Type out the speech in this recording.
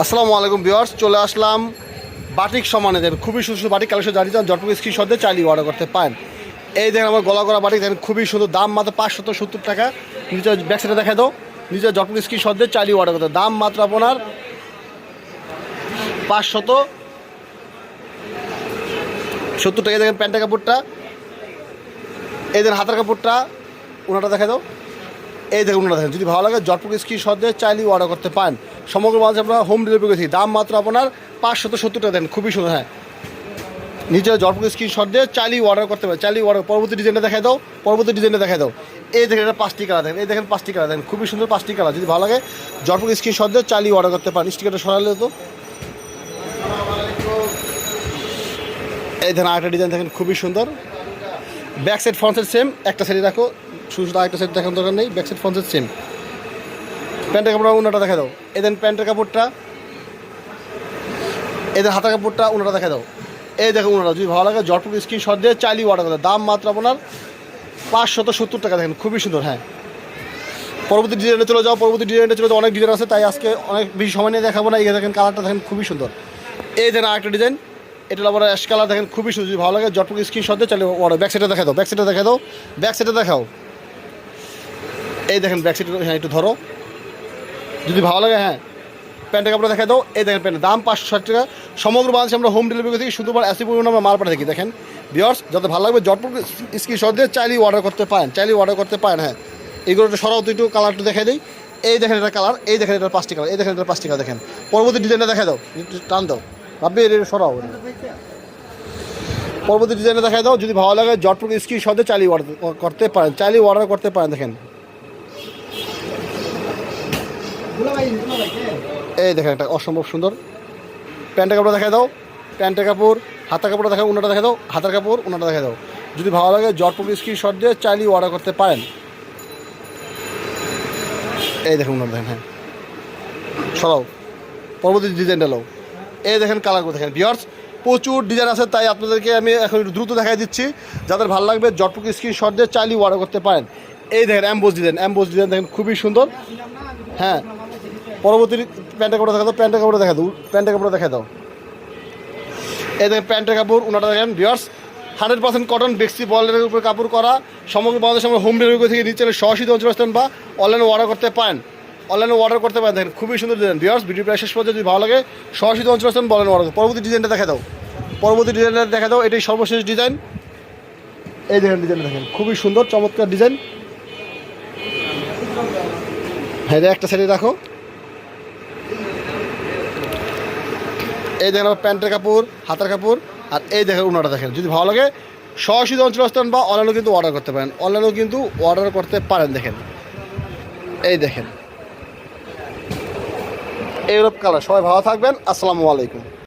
আসসালামু আলাইকুম ভিউয়ার্স, চলে আসলাম বাটিক সমানে দেন খুবই সুন্দর বাটিক কালেকশন জানি যান জটপুর স্ক্রিনশট দিয়ে চালিয়ে অর্ডার করতে পারেন। এই দেখেন আমার গলা করা বাটিক, দেখেন খুবই সুন্দর। দাম মাত্র পাঁচশত সত্তর টাকা। নিজের ব্যাকসাইডে দেখা দাও। নিজের জটপুর স্ক্রিনশট দিয়ে চালিয়ে অর্ডার করতে দাম মাত্র আপনার পাঁচশত সত্তর টাকা। দেখেন প্যান্টের কাপড়টা দেখেন হাতের কাপড়টা, ওনাটা দেখা দাও। এই দেখুন ওনারা দেখেন, যদি ভালো লাগে জটপুর স্ক্রিনশট দিয়ে চাইলেই অর্ডার করতে পারেন। সমগ্র মাঝে আমরা হোম ডেলিভারি করেছি। দাম মাত্র আপনার পাঁচশত সত্তর টাকা দেন, খুবই সুন্দর হ্যাঁ। নিজের জটপুর স্ক্রিনশট দিয়ে চাইলেই অর্ডার করতে পারেন, চাইলেই অর্ডার পরবর্তী ডিজাইনটা দেখাই দাও, পরবর্তী ডিজাইনটা দেখাই দাও। এই দেখেন এটা পাঁচটি কালার দেখেন, এই দেখেন পাঁচটি কালার দেখেন, খুবই সুন্দর পাঁচটি কালার যদি ভালো লাগে জটপুর স্ক্রিনশট দিয়ে চাইলেই অর্ডার করতে পারেন। স্টিকারটা সরালে তো। এই দেখেন আরেকটা ডিজাইন দেখেন, খুবই সুন্দর। Back side front side same একটা সাইডে রাখো শুধু শুধু আরেকটা সাইড দেখানোর দরকার নেই। Back side front side same প্যান্টের কাপড় উনাটা দেখা দাও। এদের প্যান্টের কাপড়টা। এদের হাতের কাপড়টা উনাটা দেখা দাও। এই দেখো উনারা যদি ভালো লাগে, জটপুর স্ক্রিন শট দিয়ে চাইলেই অর্ডার করে দাম মাত্র আপনার পাঁচশত সত্তর টাকা দেখেন। খুবই সুন্দর হ্যাঁ। পরবর্তী ডিজাইনে চলে যাও। পরবর্তী ডিজাইনে চলে যাও। অনেক ডিজাইন আছে, তাই আজকে অনেক বেশি সময় নিয়ে দেখাবো না। এই দেখেন কালারটা দেখেন, খুবই সুন্দর। এই দেখেন আরেকটা ডিজাইন এটা আবার অ্যাশ কালার দেখেন খুবই সুন্দর ভালো লাগে জটপুর স্ক্রিন শট দিয়ে চালিয়ে ব্যাক সাইডে দেখা দাও ব্যাক সাইডে দেখা দাও ব্যাক সাইডে দেখাও। এই দেখেন ব্যাক সাইডে হ্যাঁ একটু ধরো। যদি ভালো লাগে হ্যাঁ প্যান্টের কাপড় দেখা দাও। এই দেখেন প্যান্টের দাম পাঁচশো ষাট টাকা। সমগ্র বাংলাদেশে আমরা হোম ডেলিভারি থেকে শুধুমাত্র অ্যাসি পরিমাণ আমরা মাল পাঠিয়ে দেখেন। বিয়ার্স যাতে ভালো লাগবে জটপুর স্ক্রিনশট দিয়ে, চাইলেই অর্ডার করতে পারেন, চাইলেই অর্ডার করতে পারেন হ্যাঁ। এগুলো একটু সরাও, একটু কালারটা দেখাই দিই। এই দেখেন এটা কালার এই দেখেন এটা পাঁচটি কালার এই দেখেন এটা পাঁচটি কালার দেখেন। পরবর্তী ডিজাইনটা দেখা দাও টান দাও। ভাববে এটা সরাও। পরবর্তী ডিজাইনটা দেখা দাও, যদি ভালো লাগে, জটপুর স্ক্রিনশট দিয়ে চাইলেই অর্ডার করতে পারেন। চাইলেই অর্ডার করতে পারেন, দেখেন। এই দেখেন একটা অসম্ভব সুন্দর। প্যান্টের কাপড় দেখা দাও। প্যান্টের কাপড়, হাতের কাপড় দেখা উনাটা দেখা দাও। হাতের কাপড় উনাটা দেখা দাও। যদি ভালো লাগে, জটপুর স্ক্রিন শট দিয়ে চাইলেই অর্ডার করতে পারেন। এই দেখুন উনাটা দেখেন হ্যাঁ। সরাও। পরবর্তী ডিজাইনটা লো এই দেখেন কালারগুলো দেখেন। বিয়ার্স প্রচুর ডিজাইন আছে, তাই আপনাদেরকে আমি এখন একটু দ্রুত দেখাই দিচ্ছি। যাদের ভালো লাগবে জটপুর স্ক্রিন শট দিয়ে চাইলেই অর্ডার করতে পারেন। এই দেখেন অ্যাম্বোজ ডিজাইন অ্যাম্বোজ ডিজাইন দেখেন, খুবই সুন্দর। হ্যাঁ পরবর্তী প্যান্টের কাপড় দেখা দাও, প্যান্টের কাপড় দেখা দাও, প্যান্টের কাপড় দেখা দাও। এই দেখেন প্যান্টের কাপড়, ওনাটা দেখেন বিয়ার্স হান্ড্রেড পার্সেন্ট কটন বেক্সি বলের উপরে কাপড় করা, সমগ্র বাংলাদেশ আমরা হোম ডেলিভারি থেকে নিচে সহসিত অঞ্চল বা অনলাইনে অর্ডার করতে পারেন। অনলাইনে অর্ডার করতে পারেন। দেখেন, খুবই সুন্দর ডিজাইন বিয়ার্স ভিডিও প্রায় শেষ পর্যন্ত যদি ভালো লাগে সহসিত অঞ্চল আসতেন বলেন অর্ডার পরবর্তী ডিজাইনটা দেখা দাও। পরবর্তী ডিজাইনটা দেখা দাও, এটাই সর্বশেষ ডিজাইন এই দেখেন ডিজাইনটা দেখেন, খুবই সুন্দর, চমৎকার ডিজাইন হ্যাঁ একটা সাইডে রাখো। এই দেখেন আমার প্যান্টের কাপড়, হাতের কাপড়, আর এই দেখেন উনাটা দেখেন। যদি ভালো লাগে, সরাসরি অঞ্চল আসতেন বা অনলাইনেও কিন্তু অর্ডার করতে পারেন। অনলাইনেও কিন্তু অর্ডার করতে পারেন, দেখেন। এই দেখেন। এইরূপ কালার। সবাই ভালো থাকবেন। আসসালামু আলাইকুম।